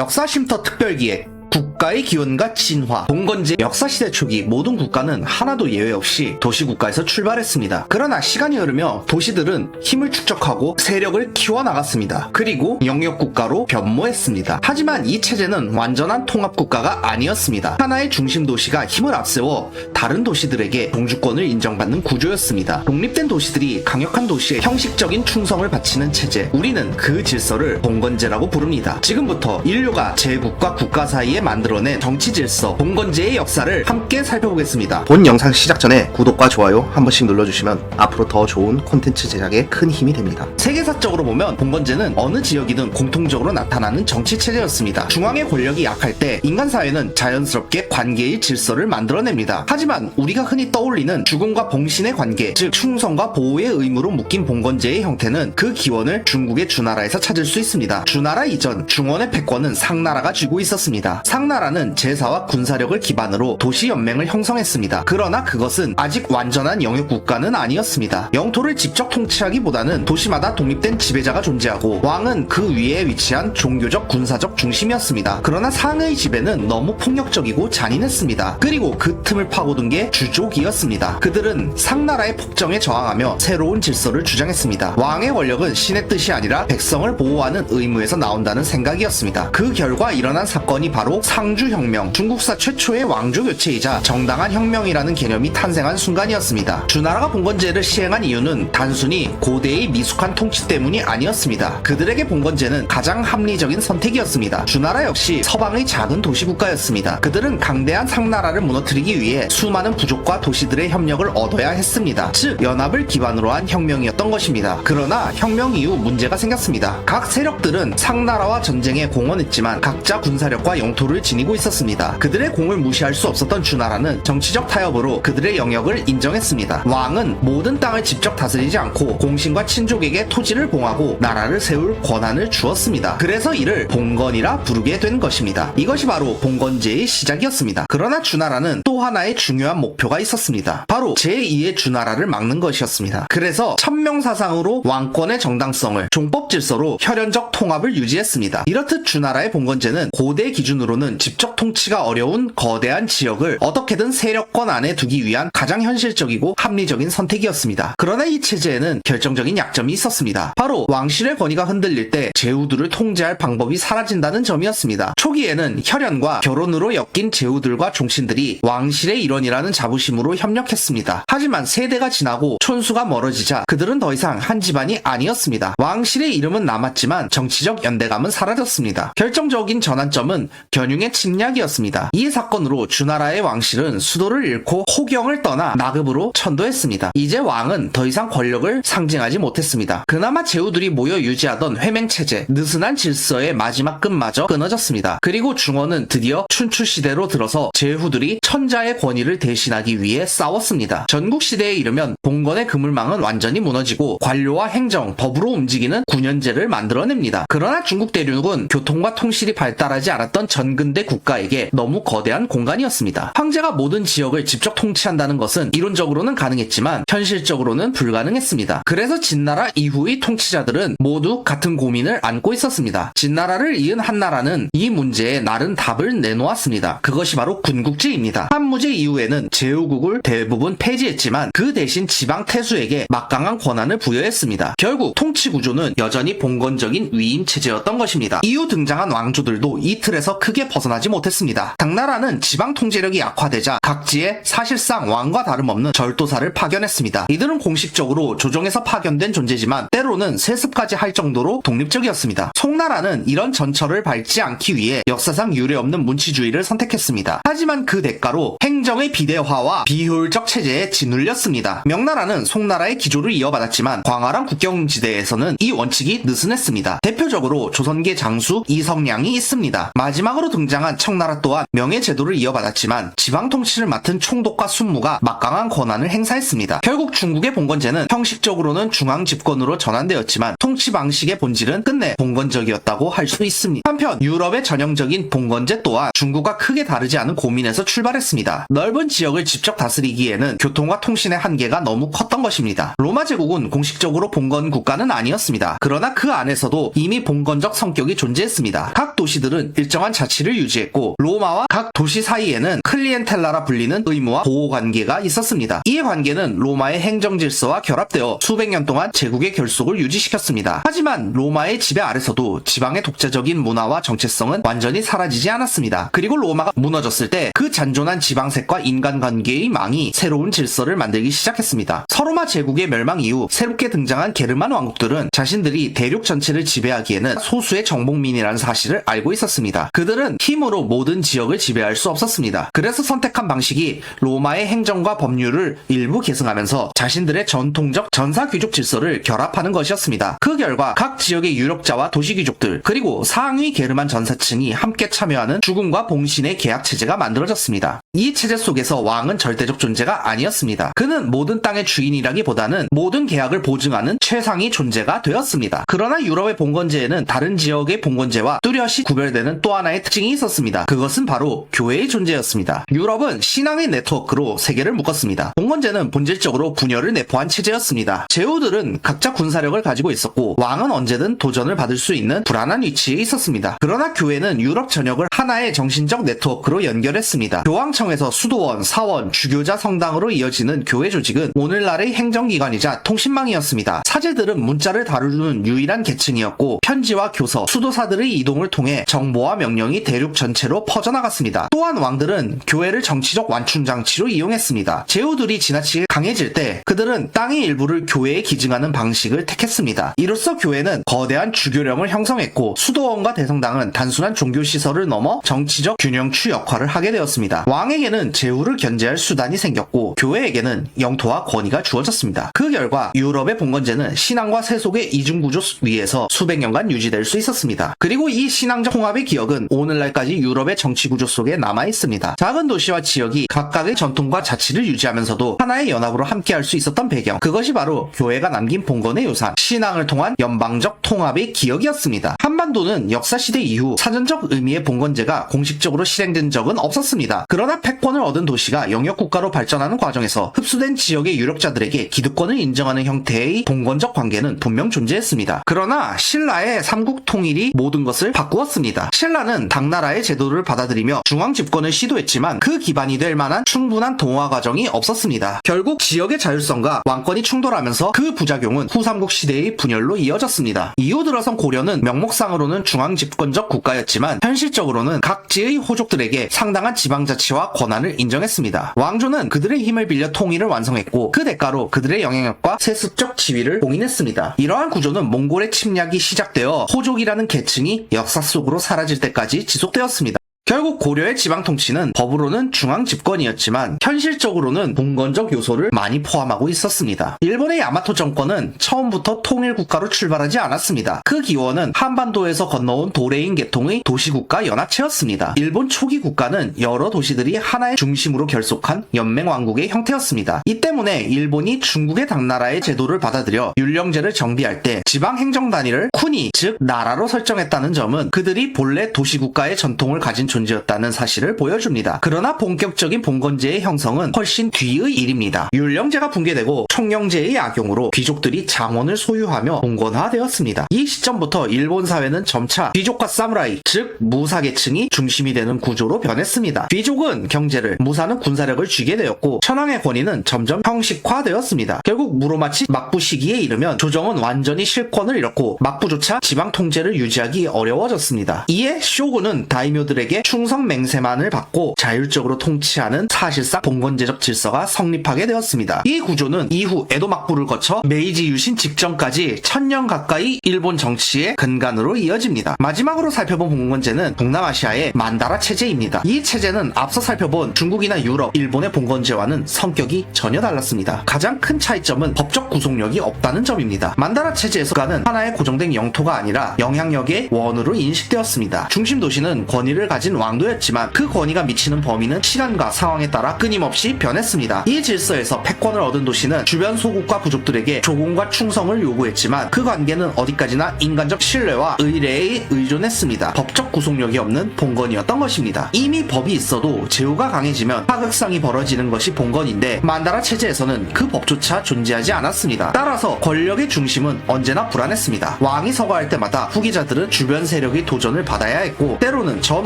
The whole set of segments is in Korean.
역사 쉼터 특별기획 국 가의 기원과 진화, 봉건제 역사시대 초기 모든 국가는 하나도 예외 없이 도시국가에서 출발했습니다. 그러나 시간이 흐르며 도시들은 힘을 축적하고 세력을 키워나갔습니다. 그리고 영역국가로 변모했습니다. 하지만 이 체제는 완전한 통합국가가 아니었습니다. 하나의 중심 도시가 힘을 앞세워 다른 도시들에게 동주권을 인정받는 구조였습니다. 독립된 도시들이 강력한 도시에 형식적인 충성을 바치는 체제. 우리는 그 질서를 봉건제라고 부릅니다. 지금부터 인류가 제국과 국가 사이에 만들어낸 정치 질서, 봉건제의 역사를 함께 살펴보겠습니다. 본 영상 시작 전에 구독과 좋아요 한 번씩 눌러주시면 앞으로 더 좋은 콘텐츠 제작에 큰 힘이 됩니다. 세계사적으로 보면 봉건제는 어느 지역이든 공통적으로 나타나는 정치 체제였습니다. 중앙의 권력이 약할 때 인간 사회는 자연스럽게 관계의 질서를 만들어냅니다. 하지만 우리가 흔히 떠올리는 죽음과 봉신의 관계, 즉 충성과 보호의 의무로 묶인 봉건제의 형태는 그 기원을 중국의 주나라에서 찾을 수 있습니다. 주나라 이전 중원의 패권은 상나라가 쥐고 있었습니다. 상나라 는 제사와 군사력을 기반으로 도시 연맹을 형성했습니다. 그러나 그것은 아직 완전한 영역 국가는 아니었습니다. 영토를 직접 통치하기보다는 도시마다 독립된 지배자가 존재하고 왕은 그 위에 위치한 종교적 군사적 중심이었습니다. 그러나 상의 지배는 너무 폭력적이고 잔인했습니다. 그리고 그 틈을 파고든 게 주족이었습니다. 그들은 상나라의 폭정에 저항하며 새로운 질서를 주장했습니다. 왕의 권력은 신의 뜻이 아니라 백성을 보호하는 의무에서 나온다는 생각이었습니다. 그 결과 일어난 사건이 바로 상 주혁명, 중국사 최초의 왕조 교체이자 정당한 혁명이라는 개념이 탄생한 순간이었습니다. 주나라가 봉건제를 시행한 이유는 단순히 고대의 미숙한 통치 때문이 아니었습니다. 그들에게 봉건제는 가장 합리적인 선택이었습니다. 주나라 역시 서방의 작은 도시 국가였습니다. 그들은 강대한 상나라를 무너뜨리기 위해 수많은 부족과 도시들의 협력을 얻어야 했습니다. 즉 연합을 기반으로 한 혁명이었던 것입니다. 그러나 혁명 이후 문제가 생겼습니다. 각 세력들은 상나라와 전쟁에 공헌했지만 각자 군사력과 영토를 지니 고 있었습니다. 그들의 공을 무시할 수 없었던 주나라는 정치적 타협으로 그들의 영역을 인정했습니다. 왕은 모든 땅을 직접 다스리지 않고 공신과 친족에게 토지를 봉하고 나라를 세울 권한을 주었습니다. 그래서 이를 봉건이라 부르게 된 것입니다. 이것이 바로 봉건제의 시작이었습니다. 그러나 주나라는 또 하나의 중요한 목표가 있었습니다. 바로 제2의 주나라를 막는 것이었습니다. 그래서 천명 사상으로 왕권의 정당성을 종법 질서로 혈연적 통합을 유지했습니다. 이렇듯 주나라의 봉건제는 고대 기준으로는 직접 통치가 어려운 거대한 지역을 어떻게든 세력권 안에 두기 위한 가장 현실적이고 합리적인 선택이었습니다. 그러나 이 체제에는 결정적인 약점이 있었습니다. 바로 왕실의 권위가 흔들릴 때 제후들을 통제할 방법이 사라진다는 점이었습니다. 초기에는 혈연과 결혼으로 엮인 제후들과 종신들이 왕실의 일원이라는 자부심으로 협력했습니다. 하지만 세대가 지나고 촌수가 멀어지자 그들은 더 이상 한 집안이 아니었습니다. 왕실의 이름은 남았지만 정치적 연대감은 사라졌습니다. 결정적인 전환점은 견융의 침략이었습니다. 이 사건으로 주나라의 왕실은 수도를 잃고 호경을 떠나 나급으로 천도했습니다. 이제 왕은 더 이상 권력을 상징하지 못했습니다. 그나마 제후들이 모여 유지하던 회맹체제, 느슨한 질서의 마지막 끈마저 끊어졌습니다. 그리고 중원은 드디어 춘추 시대로 들어서 제후들이 천자의 권위를 대신하기 위해 싸웠습니다. 전국 시대에 이르면 봉건의 그물망은 완전히 무너지고 관료와 행정, 법으로 움직이는 군연제를 만들어냅니다. 그러나 중국 대륙은 교통과 통실이 발달하지 않았던 전근대 국가에게 너무 거대한 공간이었습니다. 황제가 모든 지역을 직접 통치한다는 것은 이론적으로는 가능했지만 현실적으로는 불가능했습니다. 그래서 진나라 이후의 통치자들은 모두 같은 고민을 안고 있었습니다. 진나라를 이은 한나라는 이 문제에 나른 답을 내놓았습니다. 그것이 바로 군국제입니다. 한무제 이후에는 제후국을 대부분 폐지했지만 그 대신 지방 태수에게 막강한 권한을 부여했습니다. 결국 통치 구조는 여전히 봉건적인 위임 체제였던 것입니다. 이후 등장한 왕조들도 이 틀에서 크게 벗어나지 못했습니다. 당나라는 지방 통제력이 약화되자 각지에 사실상 왕과 다름없는 절도사를 파견했습니다. 이들은 공식적으로 조정에서 파견된 존재지만 때로는 세습까지 할 정도로 독립적이었습니다. 송나라는 이런 전철을 밟지 않기 위해 역사상 유례없는 문치주의를 선택했습니다. 하지만 그 대가로 행정의 비대화와 비효율적 체제에 짓눌렸습니다. 명나라는 송나라의 기조를 이어받았지만 광활한 국경지대에서는 이 원칙이 느슨했습니다. 대표적으로 조선계 장수 이성량이 있습니다. 마지막으로 등장한 등장한 청나라 또한 명예 제도를 이어받았지만 지방 통치를 맡은 총독과 순무가 막강한 권한을 행사했습니다. 결국 중국의 봉건제는 형식적으로는 중앙 집권으로 전환되었지만 통치 방식의 본질은 끝내 봉건적이었다고 할 수 있습니다. 한편 유럽의 전형적인 봉건제 또한 중국과 크게 다르지 않은 고민에서 출발했습니다. 넓은 지역을 직접 다스리기에는 교통과 통신의 한계가 너무 컸던 것입니다. 로마 제국은 공식적으로 봉건 국가는 아니었습니다. 그러나 그 안에서도 이미 봉건적 성격이 존재했습니다. 각 도시들은 일정한 자치를 유지 했고 로마와 각 도시 사이에는 클리엔텔라라 불리는 의무와 보호 관계가 있었습니다. 이 관계는 로마의 행정 질서와 결합되어 수백 년 동안 제국의 결속을 유지시켰습니다. 하지만 로마의 지배 아래서도 지방의 독자적인 문화와 정체성은 완전히 사라지지 않았습니다. 그리고 로마가 무너졌을 때 그 잔존한 지방색과 인간관계의 망이 새로운 질서를 만들기 시작했습니다. 서로마 제국의 멸망 이후 새롭게 등장한 게르만 왕국들은 자신들이 대륙 전체를 지배하기에는 소수의 정복민이라는 사실을 알고 있었습니다. 그들은 힘으로 모든 지역을 지배할 수 없었습니다. 그래서 선택한 방식이 로마의 행정과 법률을 일부 계승하면서 자신들의 전통적 전사 귀족 질서를 결합하는 것이었습니다. 그 결과 각 지역의 유력자와 도시 귀족들 그리고 상위 게르만 전사층이 함께 참여하는 죽음과 봉신의 계약 체제가 만들어졌습니다. 이 체제 속에서 왕은 절대적 존재가 아니었습니다. 그는 모든 땅의 주인이라기보다는 모든 계약을 보증하는 최상위 존재가 되었습니다. 그러나 유럽의 봉건제에는 다른 지역의 봉건제와 뚜렷이 구별되는 또 하나의 특징이 있었습니다. 그것은 바로 교회의 존재였습니다. 유럽은 신앙의 네트워크로 세계를 묶었습니다. 봉건제는 본질적으로 분열을 내포한 체제였습니다. 제후들은 각자 군사력을 가지고 있었고 왕은 언제든 도전을 받을 수 있는 불안한 위치에 있었습니다. 그러나 교회는 유럽 전역을 하나의 정신적 네트워크로 연결했습니다. 교황청에서 수도원, 사원, 주교자 성당으로 이어지는 교회 조직은 오늘날의 행정기관이자 통신망이었습니다. 사제들은 문자를 다루는 유일한 계층이었고 편지와 교서, 수도사들의 이동을 통해 정보와 명령이 대륙 전체로 퍼져나갔습니다. 또한 왕들은 교회를 정치적 완충 장치로 이용했습니다. 제후들이 지나치게 강해질 때 그들은 땅의 일부를 교회에 기증하는 방식을 택했습니다. 이로써 교회는 거대한 주교령을 형성했고 수도원과 대성당은 단순한 종교 시설을 넘어 정치적 균형추 역할을 하게 되었습니다. 왕에게는 제후를 견제할 수단이 생겼고 교회에게는 영토와 권위가 주어졌습니다. 그 결과 유럽의 봉건제는 신앙과 세속의 이중구조 위에서 수백 년간 유지될 수 있었습니다. 그리고 이 신앙적 통합의 기억은 오늘날까지 유럽의 정치 구조 속에 남아 있습니다. 작은 도시와 지역이 각각의 전통과 자치를 유지하면서도 하나의 연합으로 함께할 수 있었던 배경 그것이 바로 교회가 남긴 봉건의 유산 신앙을 통한 연방적 통합의 기억이었습니다. 한반도는 역사 시대 이후 사전적 의미의 봉건제가 공식적으로 실행된 적은 없었습니다. 그러나 패권을 얻은 도시가 영역 국가로 발전하는 과정에서 흡수된 지역의 유력자들에게 기득권을 인정하는 형태의 봉건적 관계는 분명 존재했습니다. 그러나 신라의 삼국 통일이 모든 것을 바꾸었습니다. 신라는 당나라의 제도를 받아들이며 중앙 집권을 시도했지만 그 기반이 될 만한 충분한 동화 과정이 없었습니다. 결국 지역의 자율성과 왕권이 충돌하면서 그 부작용은 후삼국 시대의 분열로 이어졌습니다. 이후 들어선 고려는 명목상으로는 중앙 집권적 국가였지만 현실적으로는 각지의 호족들에게 상당한 지방자치와 권한을 인정했습니다. 왕조는 그들의 힘을 빌려 통일을 완성했고 그 대가로 그들의 영향력과 세습적 지위를 봉인했습니다. 이러한 구조는 몽골의 침략이 시작되어 호족이라는 계층이 역사 속으로 사라질 때까지 지속되었습니다. 끊었습니다. 결국 고려의 지방 통치는 법으로는 중앙 집권이었지만 현실적으로는 봉건적 요소를 많이 포함하고 있었습니다. 일본의 야마토 정권은 처음부터 통일 국가로 출발하지 않았습니다. 그 기원은 한반도에서 건너온 도레인 계통의 도시국가 연합체였습니다. 일본 초기 국가는 여러 도시들이 하나의 중심으로 결속한 연맹 왕국의 형태였습니다. 이 때문에 일본이 중국의 당나라의 제도를 받아들여 율령제를 정비할 때 지방 행정 단위를 쿠니 즉 나라로 설정했다는 점은 그들이 본래 도시국가의 전통을 가진 존재 였다는 사실을 보여줍니다. 그러나 본격적인 봉건제의 형성은 훨씬 뒤의 일입니다. 율령제가 붕괴되고 총령제의 악용으로 귀족들이 장원을 소유하며 봉건화되었습니다. 이 시점부터 일본 사회는 점차 귀족과 사무라이, 즉 무사계층이 중심이 되는 구조로 변했습니다. 귀족은 경제를, 무사는 군사력을 쥐게 되었고 천황의 권위는 점점 형식화되었습니다. 결국 무로마치 막부 시기에 이르면 조정은 완전히 실권을 잃었고 막부조차 지방 통제를 유지하기 어려워졌습니다. 이에 쇼군은 다이묘들에게 충성 맹세만을 받고 자율적으로 통치하는 사실상 봉건제적 질서가 성립하게 되었습니다. 이 구조는 이후 에도 막부를 거쳐 메이지 유신 직전까지 천년 가까이 일본 정치의 근간으로 이어집니다. 마지막으로 살펴본 봉건제는 동남아시아의 만다라 체제입니다. 이 체제는 앞서 살펴본 중국이나 유럽, 일본의 봉건제와는 성격이 전혀 달랐습니다. 가장 큰 차이점은 법적 구속력이 없다는 점입니다. 만다라 체제에서 가는 하나의 고정된 영토가 아니라 영향력의 원으로 인식되었습니다. 중심 도시는 권위를 가진 왕도였지만 그 권위가 미치는 범위는 시간과 상황에 따라 끊임없이 변했습니다. 이 질서에서 패권을 얻은 도시는 주변 소국과 부족들에게 조공과 충성을 요구했지만 그 관계는 어디까지나 인간적 신뢰와 의뢰에 의존했습니다. 법적 구속력이 없는 봉건이었던 것입니다. 이미 법이 있어도 제후가 강해지면 하극상이 벌어지는 것이 봉건인데 만다라 체제에서는 그 법조차 존재하지 않았습니다. 따라서 권력의 중심은 언제나 불안했습니다. 왕이 서거할 때마다 후기자들은 주변 세력의 도전을 받아야 했고 때로는 전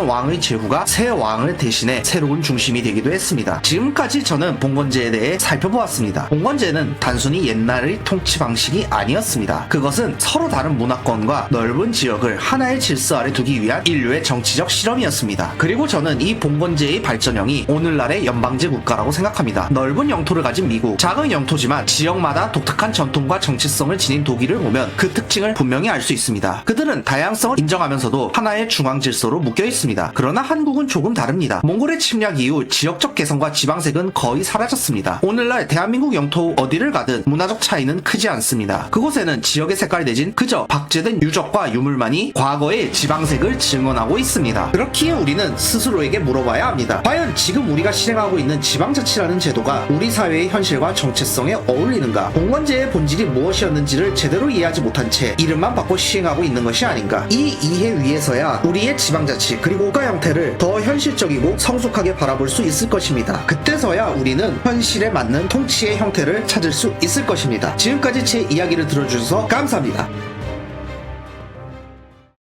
왕의 제후가 새 왕을 대신해 새로운 중심이 되기도 했습니다. 지금까지 저는 봉건제에 대해 살펴보았습니다. 봉건제는 단순히 옛날의 통치 방식이 아니었습니다. 그것은 서로 다른 문화권과 넓은 지역을 하나의 질서 아래 두기 위한 인류의 정치적 실험이었습니다. 그리고 저는 이 봉건제의 발전형이 오늘날의 연방제 국가라고 생각합니다. 넓은 영토를 가진 미국, 작은 영토지만 지역마다 독특한 전통과 정치성을 지닌 독일을 보면 그 특징을 분명히 알 수 있습니다. 그들은 다양성을 인정하면서도 하나의 중앙 질서로 묶여 있습니다. 그 러나 한국은 조금 다릅니다. 몽골의 침략 이후 지역적 개성과 지방색은 거의 사라졌습니다. 오늘날 대한민국 영토 어디를 가든 문화적 차이는 크지 않습니다. 그곳에는 지역의 색깔 내진 그저 박제된 유적과 유물만이 과거의 지방색을 증언하고 있습니다. 그렇기에 우리는 스스로에게 물어봐야 합니다. 과연 지금 우리가 실행하고 있는 지방자치라는 제도가 우리 사회의 현실과 정체성에 어울리는가? 공관제의 본질이 무엇이었는지를 제대로 이해하지 못한 채 이름만 바꿔 시행하고 있는 것이 아닌가? 이 이해 위에서야 우리의 지방자치 그리고 국가 형 태를 더 현실적이고 성숙하게 바라볼 수 있을 것입니다. 그때서야 우리는 현실에 맞는 통치의 형태를 찾을 수 있을 것입니다. 지금까지 제 이야기를 들어주셔서 감사합니다.